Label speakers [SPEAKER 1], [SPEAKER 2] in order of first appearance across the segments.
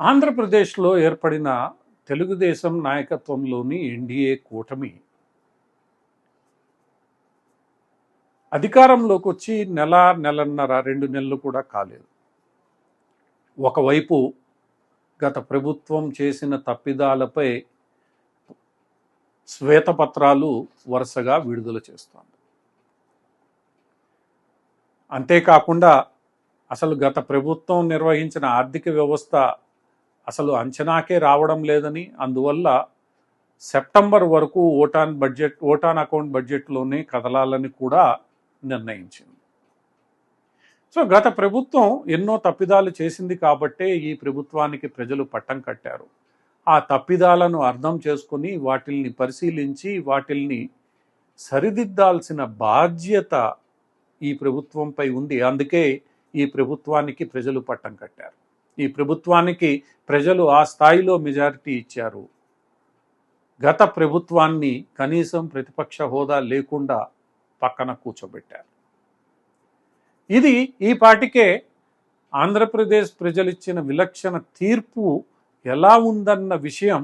[SPEAKER 1] ఆంధ్రప్రదేశ్లో ఏర్పడిన తెలుగుదేశం నాయకత్వంలోని ఎన్డీఏ కూటమి అధికారంలోకి వచ్చి నెల నెలన్నర రెండు నెలలు కూడా కాలేదు. ఒకవైపు గత ప్రభుత్వం చేసిన తప్పిదాలపై శ్వేతపత్రాలు వరుసగా విడుదల చేస్తోంది. అంతేకాకుండా అసలు గత ప్రభుత్వం నిర్వహించిన ఆర్థిక వ్యవస్థ అసలు అంచనాకే రావడం లేదని అందువల్ల సెప్టెంబర్ వరకు ఓటాన్ బడ్జెట్ ఓటాన్ అకౌంట్ బడ్జెట్లోనే కదలాలని కూడా నిర్ణయించింది. సో గత ప్రభుత్వం ఎన్నో తప్పిదాలు చేసింది కాబట్టే ఈ ప్రభుత్వానికి ప్రజలు పట్టం కట్టారు. ఆ తప్పిదాలను అర్థం చేసుకుని వాటిల్ని పరిశీలించి వాటిల్ని సరిదిద్దాల్సిన బాధ్యత ఈ ప్రభుత్వంపై ఉంది. అందుకే ఈ ప్రభుత్వానికి ప్రజలు పట్టం కట్టారు. ఈ ప్రభుత్వానికి ప్రజలు ఆ స్థాయిలో మెజారిటీ ఇచ్చారు. గత ప్రభుత్వాన్ని కనీసం ప్రతిపక్ష హోదా లేకుండా పక్కన కూర్చోబెట్టారు. ఇది ఈ పాటికే ఆంధ్రప్రదేశ్ ప్రజలిచ్చిన విలక్షణ తీర్పు ఎలా ఉందన్న విషయం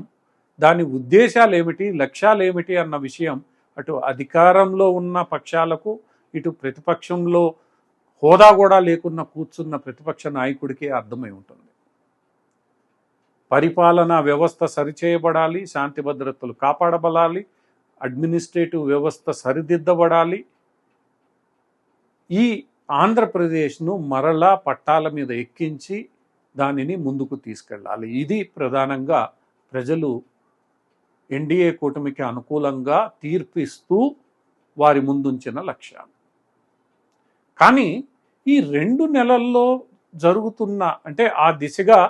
[SPEAKER 1] దాని ఉద్దేశాలు ఏమిటి లక్ష్యాలు ఏమిటి అన్న విషయం అటు అధికారంలో ఉన్న పక్షాలకు ఇటు ప్రతిపక్షంలో హోదా కూడా లేకుండా కూర్చున్న ప్రతిపక్ష నాయకుడికి అర్థమై ఉంటుంది. పరిపాలనా వ్యవస్థ సరిచేయబడాలి శాంతి భద్రతలు కాపాడబడాలి అడ్మినిస్ట్రేటివ్ వ్యవస్థ సరిదిద్దబడాలి. ఈ ఆంధ్రప్రదేశ్ను మరలా పట్టాల మీద ఎక్కించి దానిని ముందుకు తీసుకెళ్ళాలి. ఇది ప్రధానంగా ప్రజలు ఎన్డీఏ కూటమికి అనుకూలంగా తీర్పిస్తూ వారి ముందుంచిన లక్ష్యాలు. కానీ ఈ రెండు నెలల్లో జరుగుతున్న అంటే ఆ దిశగా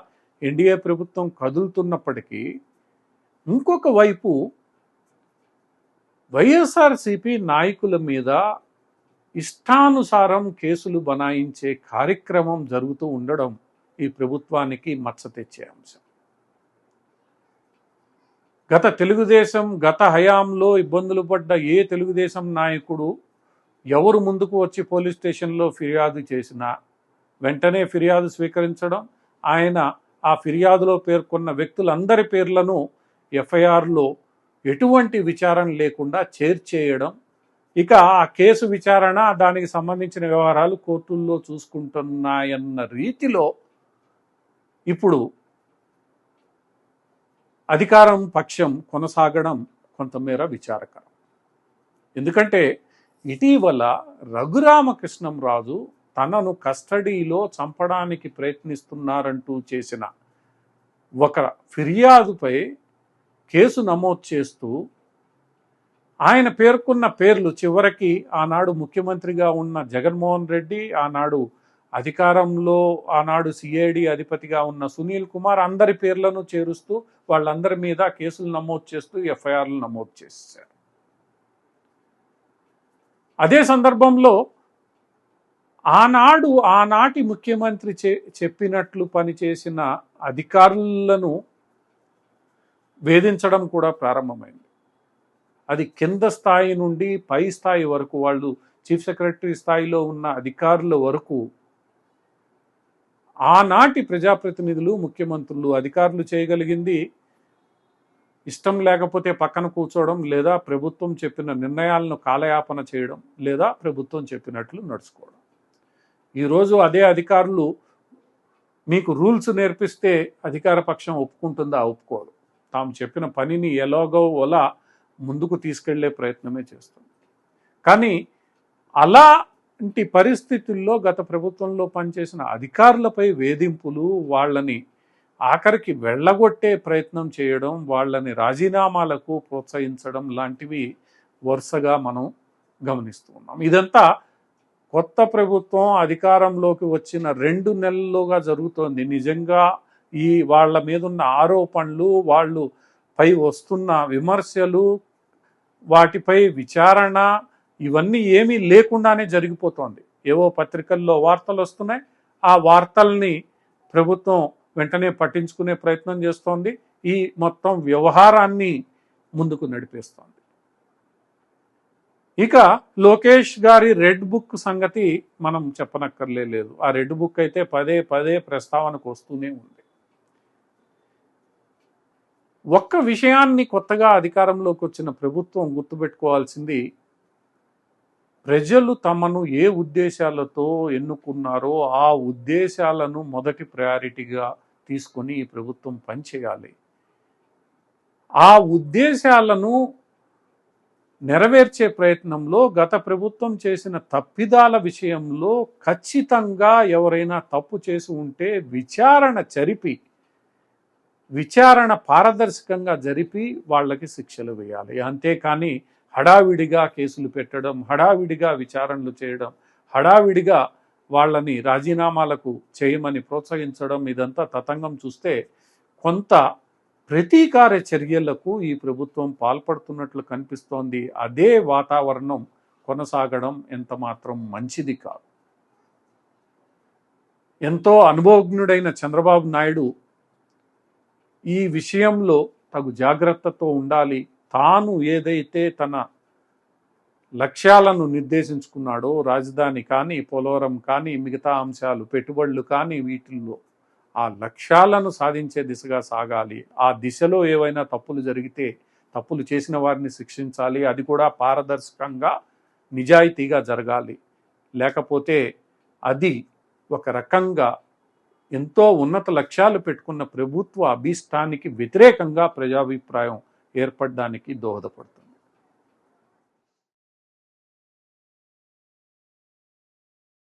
[SPEAKER 1] ఎన్డీఏ ప్రభుత్వం కదులుతున్నప్పటికీ ఇంకొక వైపు వైఎస్ఆర్సిపి నాయకుల మీద ఇష్టానుసారం కేసులు బనాయించే కార్యక్రమం జరుగుతూ ఉండడం ఈ ప్రభుత్వానికి మచ్చ తెచ్చే అంశం. గత తెలుగుదేశం గత హయాంలో ఇబ్బందులు పడ్డ ఏ తెలుగుదేశం నాయకుడు ఎవరు ముందుకు వచ్చి పోలీస్ స్టేషన్లో ఫిర్యాదు చేసినా వెంటనే ఫిర్యాదు స్వీకరించడం ఆయన ఆ ఫిర్యాదులో పేర్కొన్న వ్యక్తులందరి పేర్లను ఎఫ్ఐఆర్లో ఎటువంటి విచారణ లేకుండా చేర్చేయడం ఇక ఆ కేసు విచారణ దానికి సంబంధించిన వ్యవహారాలు కోర్టుల్లో చూసుకుంటున్నాయన్న రీతిలో ఇప్పుడు అధికారం పక్షం కొనసాగడం కొంతమేర విచారకరం. ఎందుకంటే ఇటీవల రఘురామకృష్ణం రాజు తనను కస్టడీలో చంపడానికి ప్రయత్నిస్తున్నారంటూ చేసిన ఒక ఫిర్యాదుపై కేసు నమోదు చేస్తూ ఆయన పేర్కొన్న పేర్లు చివరికి ఆనాడు ముఖ్యమంత్రిగా ఉన్న జగన్మోహన్ రెడ్డి ఆనాడు అధికారంలో ఆనాడు సిఐడి అధిపతిగా ఉన్న సునీల్ కుమార్ అందరి పేర్లను చేరుస్తూ వాళ్ళందరి మీద కేసులు నమోదు చేస్తూ ఎఫ్ఐఆర్లు నమోదు చేశారు. అదే సందర్భంలో ఆనాడు ఆనాటి ముఖ్యమంత్రి చె చెప్పినట్లు పనిచేసిన అధికారులను వేధించడం కూడా ప్రారంభమైంది. అది కింద స్థాయి నుండి పై స్థాయి వరకు వాళ్ళు చీఫ్ సెక్రటరీ స్థాయిలో ఉన్న అధికారుల వరకు ఆనాటి ప్రజాప్రతినిధులు ముఖ్యమంత్రులు అధికారులు చేయగలిగింది ఇష్టం లేకపోతే పక్కన కూర్చోవడం లేదా ప్రభుత్వం చెప్పిన నిర్ణయాలను కాలయాపన చేయడం లేదా ప్రభుత్వం చెప్పినట్లు నడుచుకోవడం. ఈరోజు అదే అధికారులు మీకు రూల్స్ నేర్పిస్తే అధికార పక్షం ఒప్పుకుంటుందా? ఒప్పుకోరు తాము చెప్పిన పనిని ఎలాగో ఒలా ముందుకు తీసుకెళ్ళే ప్రయత్నమే చేస్తుంది. కానీ అలాంటి పరిస్థితుల్లో గత ప్రభుత్వంలో పనిచేసిన అధికారులపై వేధింపులు వాళ్ళని ఆఖరికి వెళ్ళగొట్టే ప్రయత్నం చేయడం వాళ్ళని రాజీనామాలకు ప్రోత్సహించడం లాంటివి వరుసగా మనం గమనిస్తూ ఉన్నాం. ఇదంతా కొత్త ప్రభుత్వం అధికారంలోకి వచ్చిన రెండు నెలలుగా జరుగుతోంది. నిజంగా ఈ వాళ్ళ మీద ఉన్న ఆరోపణలు వాళ్ళు పై వస్తున్న విమర్శలు వాటిపై విచారణ ఇవన్నీ ఏమీ లేకుండానే జరిగిపోతోంది. ఏవో పత్రికల్లో వార్తలు వస్తున్నాయి. ఆ వార్తల్ని ప్రభుత్వం వెంటనే పట్టించుకునే ప్రయత్నం చేస్తోంది. ఈ మొత్తం వ్యవహారాన్ని ముందుకు నడిపేస్తోంది. ఇక లోకేష్ గారి రెడ్ బుక్ సంగతి మనం చెప్పనక్కర్లే లేదు. ఆ రెడ్ బుక్ అయితే పదే పదే ప్రస్తావనకు వస్తూనే ఉంది. ఒక్క విషయాన్ని కొత్తగా అధికారంలోకి వచ్చిన ప్రభుత్వం గుర్తుపెట్టుకోవాల్సింది ప్రజలు తమను ఏ ఉద్దేశాలతో ఎన్నుకున్నారో ఆ ఉద్దేశాలను మొదటి ప్రయారిటీగా తీసుకొని ఈ ప్రభుత్వం పనిచేయాలి. ఆ ఉద్దేశాలను నెరవేర్చే ప్రయత్నంలో గత ప్రభుత్వం చేసిన తప్పిదాల విషయంలో ఖచ్చితంగా ఎవరైనా తప్పు చేసి ఉంటే విచారణ జరిపి విచారణ పారదర్శకంగా జరిపి వాళ్ళకి శిక్షలు వేయాలి. అంతేకాని హడావిడిగా కేసులు పెట్టడం హడావిడిగా విచారణలు చేయడం హడావిడిగా వాళ్ళని రాజీనామాలకు చేయమని ప్రోత్సహించడం ఇదంతా తతంగం చూస్తే కొంత ప్రతీకార చర్యలకు ఈ ప్రభుత్వం పాల్పడుతున్నట్లు కనిపిస్తోంది. అదే వాతావరణం కొనసాగడం ఎంత మాత్రం మంచిది కాదు. ఎంతో అనుభవజ్ఞుడైన చంద్రబాబు నాయుడు ఈ విషయంలో తగు జాగ్రత్తతో ఉండాలి. తాను ఏదైతే తన లక్ష్యాలను నిర్దేశించుకున్నాడో రాజధాని కానీ పోలవరం కానీ మిగతా అంశాలు పెట్టుబడులు కానీ వీటిల్లో ఆ లక్ష్యాలను సాధించే దిశగా సాగాలి. ఆ దిశలో ఏవైనా తప్పులు జరిగితే తప్పులు చేసిన వారిని శిక్షించాలి. అది కూడా పారదర్శకంగా నిజాయితీగా జరగాలి. లేకపోతే అది ఒక రకంగా ఎంతో ఉన్నత లక్ష్యాలు పెట్టుకున్న ప్రభుత్వ అభీష్టానికి వ్యతిరేకంగా ప్రజాభిప్రాయం ఏర్పడడానికి దోహదపడుతుంది.